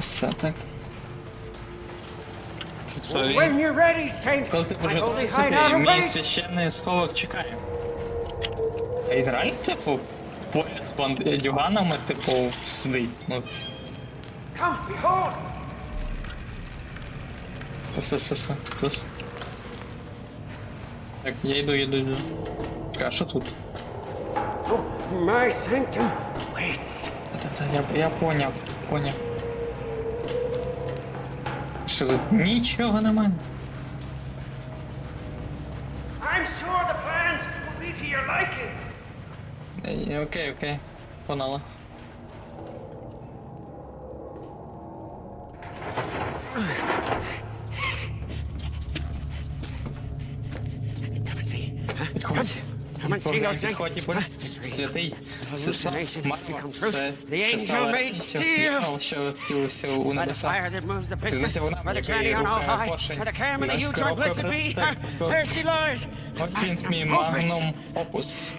Це так. Тобто, When you're ready, Saint, коли ти досити, hideout мій священний сховок чекає. А він реально, типу, поряд з бандюганами, типу, сидить. Ну, Come, behold. то все, все, все. Досить. Так, я йду, йду, йду. Чекай, а що тут? Oh, my sanctum waits. Та-та-та, я, я поняв, поняв. Тут нічого немає? I'm sure the plans will be to your liking. Е, Окей, окей. Погнали. Come see. Підходь. Come and see those Підходь, підходь. Святий. Сеса. Hallucination Марва. come true. Це The що angel стало made реальністю. steel. Янголь, що втілився у By the небеса. fire that moves the piston, Дивися вона, by the яка tranny on all рухає high, поршень. by the carm and the Наш huge joy коробка blessed be. так, Huh? There she lies. Ось він мій Opus. магнум опус.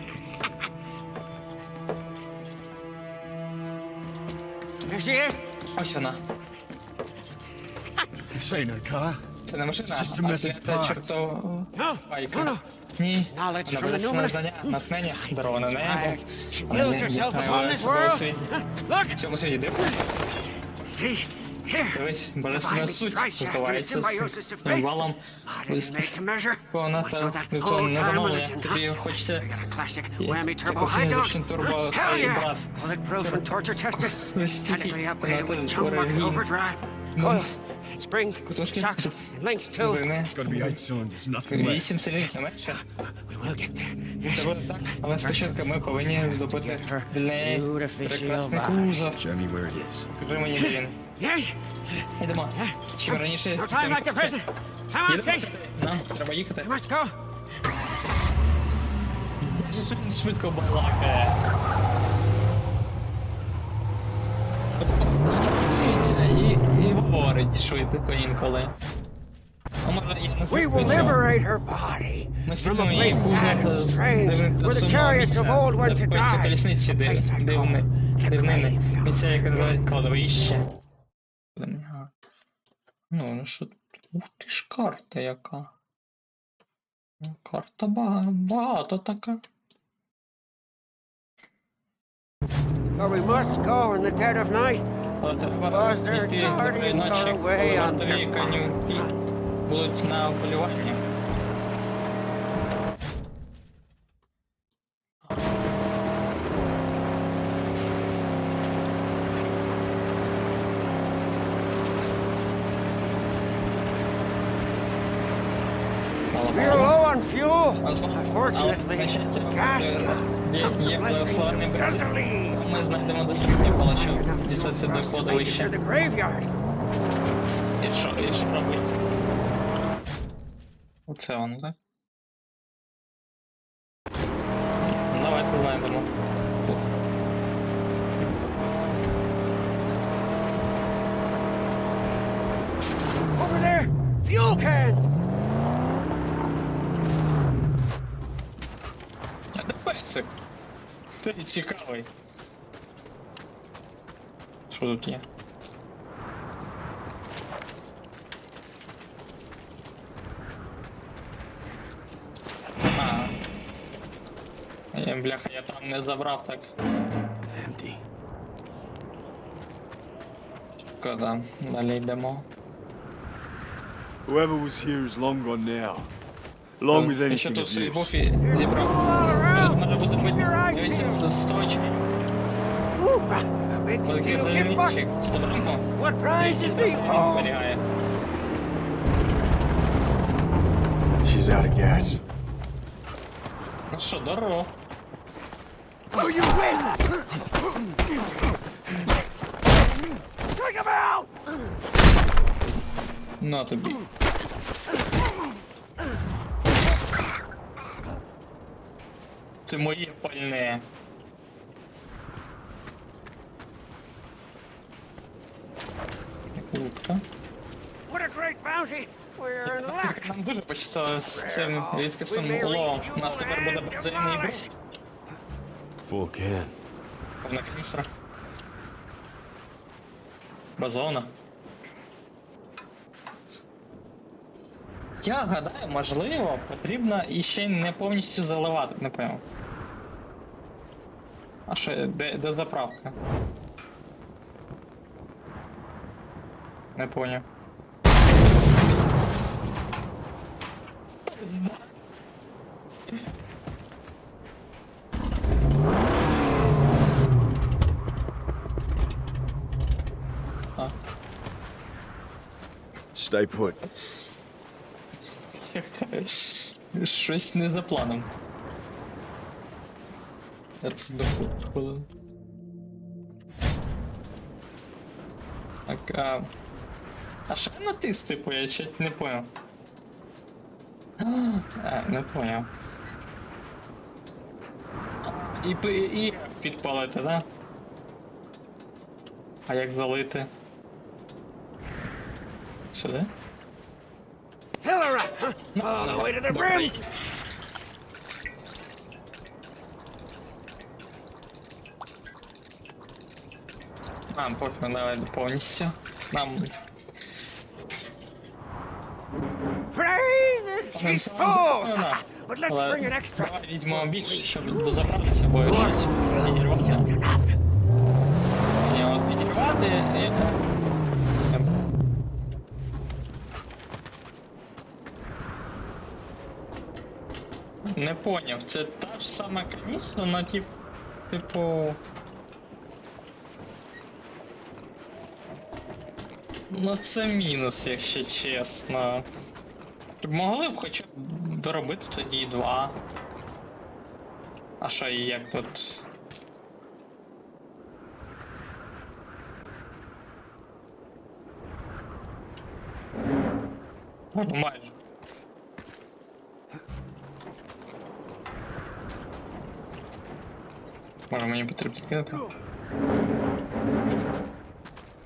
There she is. Ось вона. This ain't a car. Це не машина, It's just a а mess of клята parts. чортова No, no, байка. no. Ні, Knowledge вона божественне numinous. знання, натхнення, дароване небо. Вона не this себе у світі. В цьому світі дивись. Дивись, божественна суть symbiosis з валом. Вона та whole не religion, Тобі хочеться І це зовсім dog. турбо yeah. брат. Bulletproof and torture springs, shocks, and links too. It's gotta be eight cylinders, nothing less. Вісім сильних не менше. We will get. Це буде так, але спочатку ми повинні здобути для прекрасний кузов. Show me where it is. Скажи мені, де. Yes. Йдемо. Чим раніше... No time like the present. Come on, Їдемо. Нам треба їхати. We must go. Дуже швидко балакає. Скидується і, і говорить швидко інколи. А може я не We will liberate her body from a place sad and strange, where the chariots of old went to die. колісниці A place I дивни, call the дивнини. Місця, яке називають кладовище. Ну, ну що? Ух ти ж карта яка. Ну, Карта багато така. But we must go in the dead of night. Але треба Was there йти до guardians ночі, our way коли on вартові their конюки будуть на полюванні. Мало We're мало. low on fuel. Але, Unfortunately, на щастя, gas е, є, comes є the blessings благословенний of бензин. gasoline. Ми знайдемо достатньо пала, щоб Enough дістатися for до us to make it кладовища. to the graveyard. І що, і що робити? Оце воно, так? Давайте знайдемо. Тут. Over there, fuel cans. А де песик? Ти цікавий. Що тут є? А. Я, бляха, я там не забрав так. Empty. Шкода, далі йдемо. Whoever was here is long gone now. Along with ще anything тут of свій use. буфі зібрав. All Тут around. може бути Keep your eyes big steel gift box. What prize is Oh, зберігає. She's out of gas. Ну що, здорово. oh, you win! Take him out! На тобі. Це моє пальне. Luck. Нам дуже пощастило з цим рідкісним уловом. У нас тепер буде бензин і бруд. Can. Повна каністра. Базона. Я гадаю, можливо, потрібно іще не повністю заливати, не поняв. А що, де, де заправка? Не. Пизда. А, Stay put. Щось не за планом. Так, а... А що я натис, типу, я ще не понял. А, не понял. І, і F підпалити, да? А як залити? Сюди? Her up, huh? All the way to the brim. А, пофіг, давай повністю. Нам She's full. But let's Але bring an extra. Давай візьмемо більше, щоб дозабратися, бо щось підірвати. Up. От підірвати. і- Не поняв, це та ж сама каністра, на тип, типу. Ну це мінус, якщо чесно. Могли б хоча б доробити тоді два. А що і як тут? Ну, майже. Може мені потрібно кинути?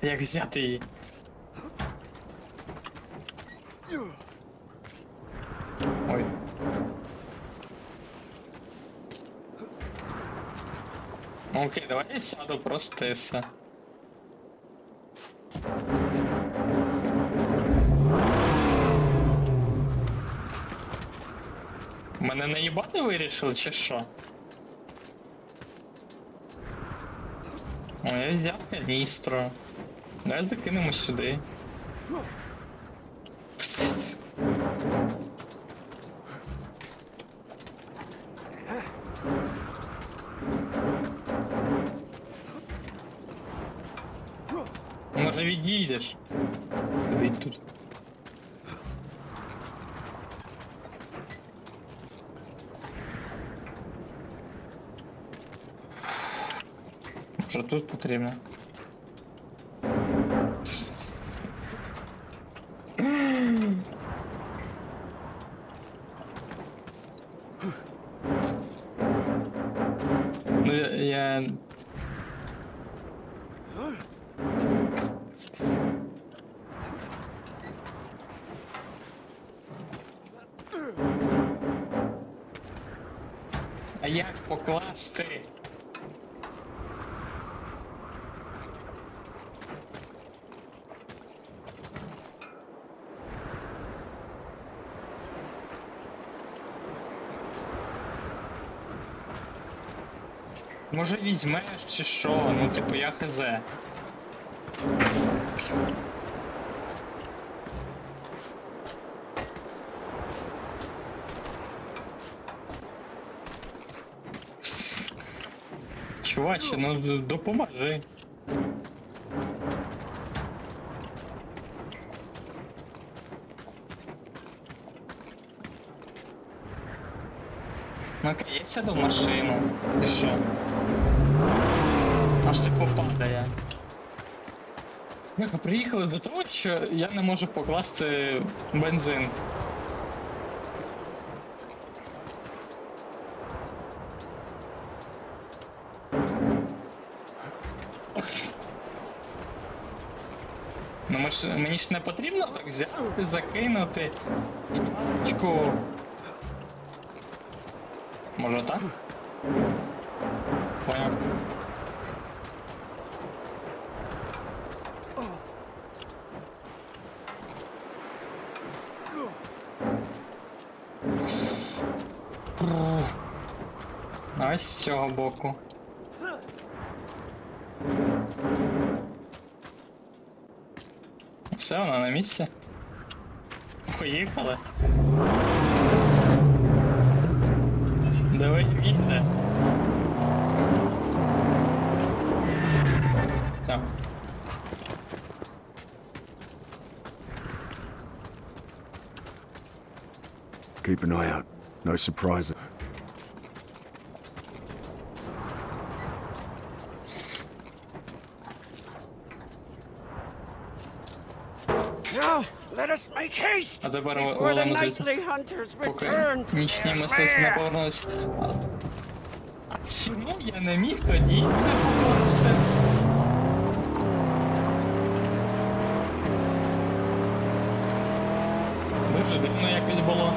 Як взяти її? Окей, давай я сяду просто і. Мене наїбати вирішили, чи що? О, я взяв каністру. Давай закинемо сюди. Може тут потрібно? Ну, я... А як покласти? Може візьмеш чи що? Ну типу я хз. Чуваче, ну допоможи. Ну окей, я сяду в машину. І що? Аж типу падає. Яка приїхали до того, що я не можу покласти бензин. Ну ми ж, мені ж не потрібно так взяти, закинути в тачку. Може так? Поняв. Ось з цього боку. Все, вона на місці. Поїхали. Давай їдьте. Так. Keep an eye out. No surprises. А тепер валимо звідси. Поки нічні мисливці не повернулись. А, а чому я не міг тоді це покласти? Дуже дивно якось було.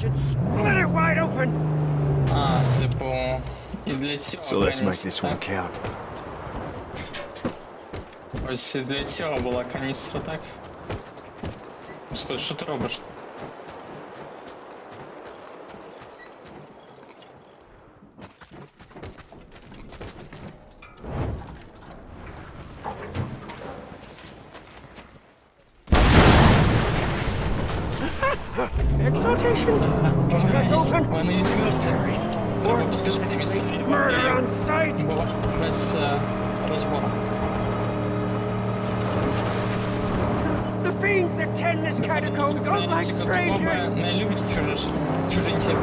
should split it wide open. А, типу, і для цього So let's make каністра, this one так? count. Ось і для цього була каністра, так? Господи, що ти робиш? Exaltation. Just got Ось, open. Вони відверті. Треба поспішати місце. Murder on sight. Буває без е, розбору. The fiends that tend this catacomb don't like Ці strangers. катакомби не люблять чужих, чужинців.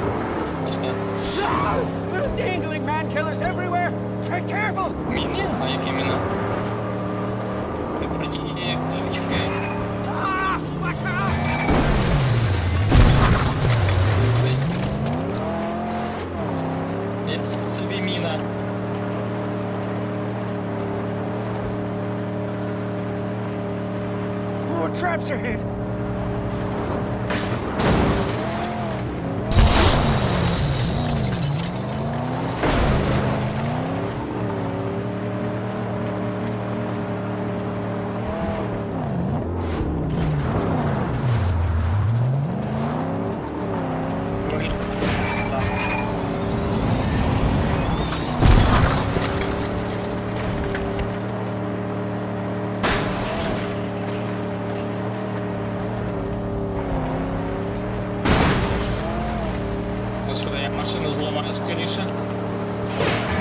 Господи. Ah, Little dangling man killers everywhere. Tread careful. Міни? А які міни? Jest sobie mina. More traps ahead!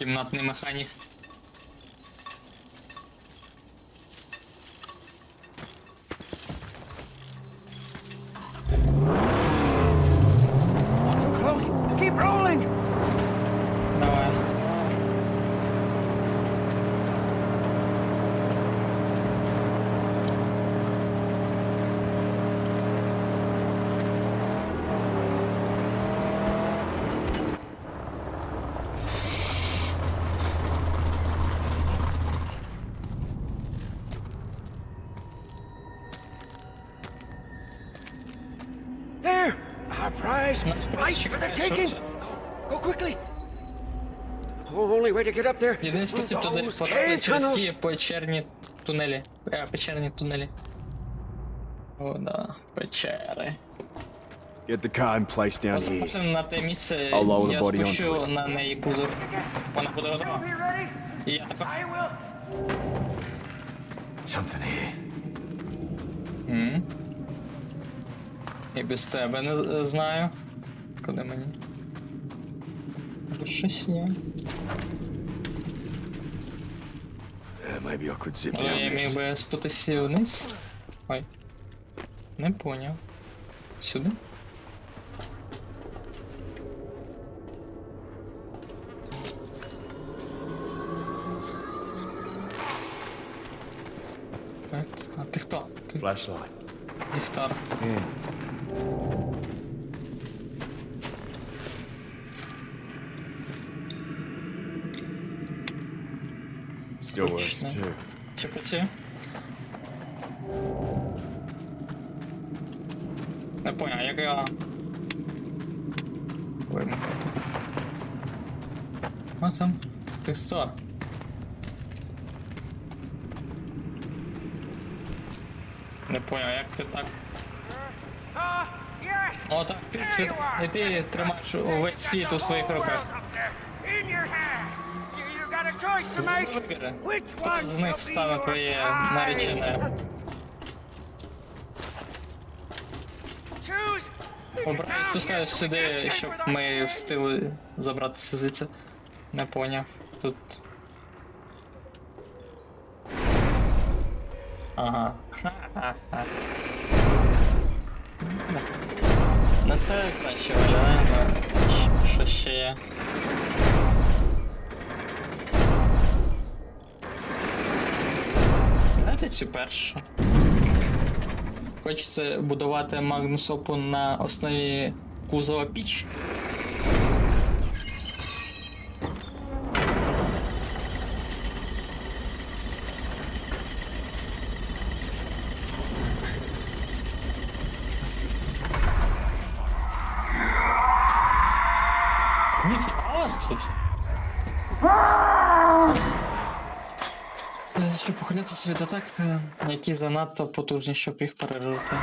Кімнатний механік. Keep rolling! Our Right for the taking! Go quickly! Only way to get up there Єдиний is through спосіб туди those потрапити cave через tunnels. ті печерні тунелі. Е, печерні тунелі. О, да, печери. Get the car in place down here. машину на те місце, I'll lower the я body спущу на неї кузов. Вона буде готова. Be ready? І я також. I will. Something here. І без тебе не е, знаю. Куди мені? Тут щось є. maybe I could zip Але down я міг би спуститися вниз. Ой. Не поняв. Сюди? Так, А ти хто? Ти Flashlight. ліхтар. In. Точно. Чи працює? Не поняв, як я. Вимкнути. А там. Ти хто? Не поняв, як ти так. О, так, ти, і ти тримаєш увесь світ у своїх руках. One з них стане твоє наречене? Обирай, спускаюсь сюди, щоб ми встигли забратися звідси. Не поняв. Тут. Ага. Ха-ха-ха. Ну це краще виглядає, але що ще є? Знаєте цю першу? Хочете будувати Opus на основі кузова піч? Ніфіга вас тут? Щоб похилятися від атак, е, які занадто потужні, щоб їх пережити.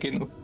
Кинув.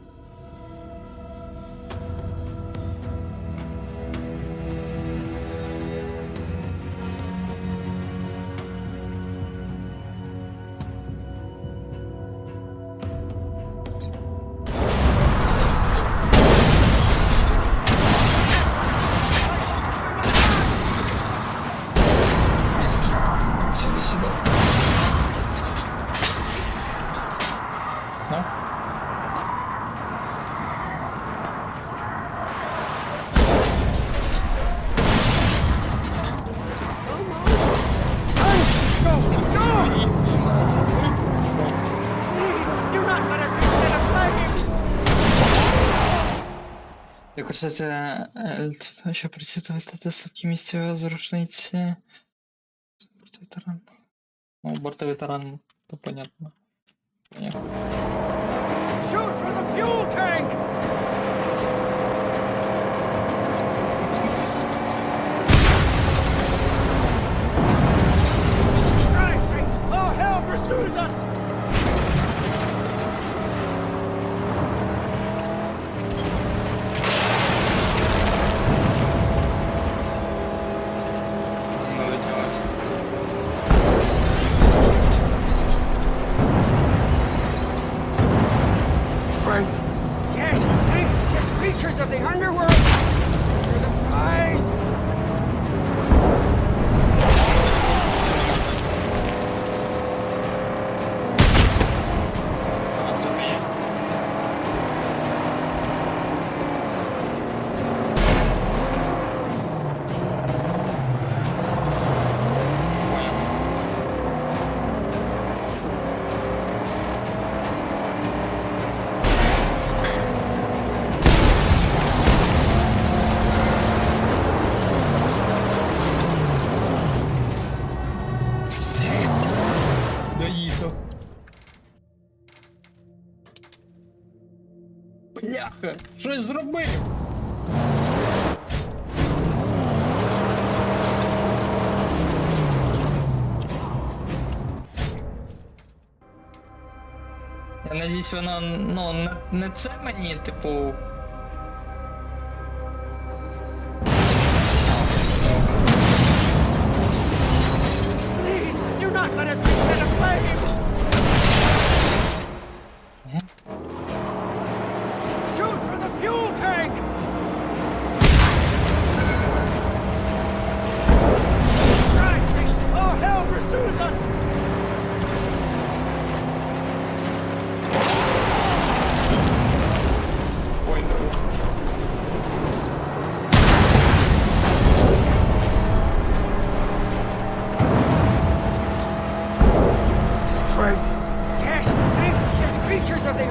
Використати ельт, щоб прицілити стати слабкі місця зрушниці. Бортовий таран. Ну, бортовий таран, то понятно. Понятно. Зробив. Я надіюсь, вона ну, не, це мені, типу.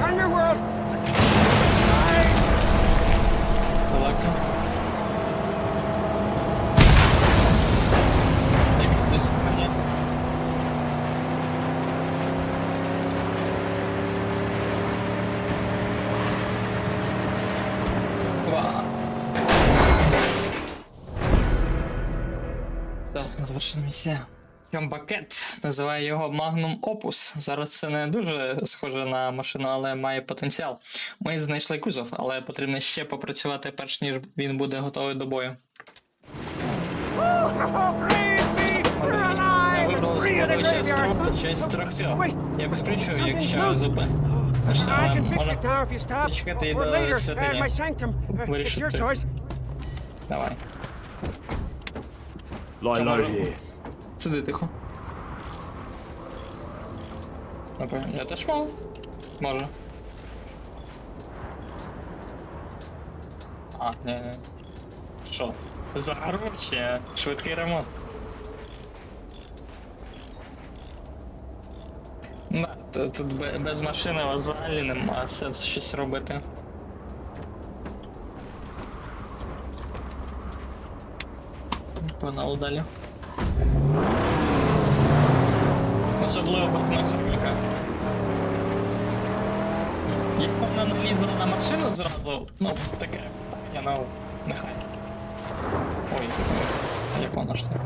Underworld! Далеко. Як хтось мене. Ва. Це завершена місія. Бакет називає його Magnum Opus. Зараз це не дуже схоже на машину, але має потенціал. Ми знайшли кузов, але потрібно ще попрацювати, перш ніж він буде готовий до бою. Я безключу, якщо. Почекайте Or до Вирішити. Давай. Lie Come low on. here. Сиди тихо. Напевно, я теж мав. Може. А, не, не. Що? За гроші, швидкий ремонт. Да, тут без машини взагалі нема сенсу щось робити. Погнали далі. Особливо на хроміка. Як вона налізла на машину зразу, ну, таке питання, ну, нехай. Ой, як вона ж так.